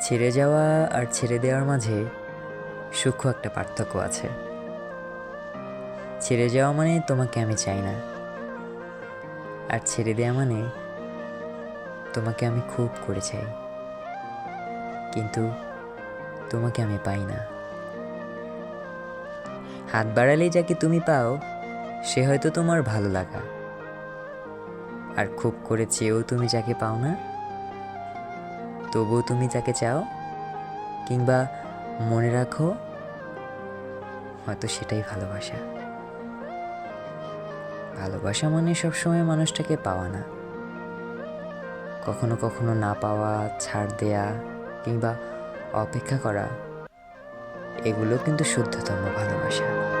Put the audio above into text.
ছেড়ে যাওয়া আর ছেড়ে দেওয়ার মাঝে সূক্ষ্ম একটা পার্থক্য আছে। ছেড়ে যাওয়া মানে তোমাকে আমি চাই না। আর ছেড়ে দেওয়া মানে তোমাকে আমি খুব করে চাই। কিন্তু তোমাকে আমি পাই না। হাত বাড়ালেই যাকে তুমি পাও, সে হয়তো তোমার ভালো লাগা। আর খুব করে চেয়েও তুমি যাকে পাও না তবুও তুমি যাকে চাও, কিংবা মনে রাখো, হয়তো সেটাই ভালোবাসা। ভালোবাসা মানে সবসময় মানুষটাকে পাওয়া না। কখনো কখনো না পাওয়া, ছাড় দেয়া, কিংবা অপেক্ষা করা, এগুলো কিন্তু শুদ্ধতম ভালোবাসা।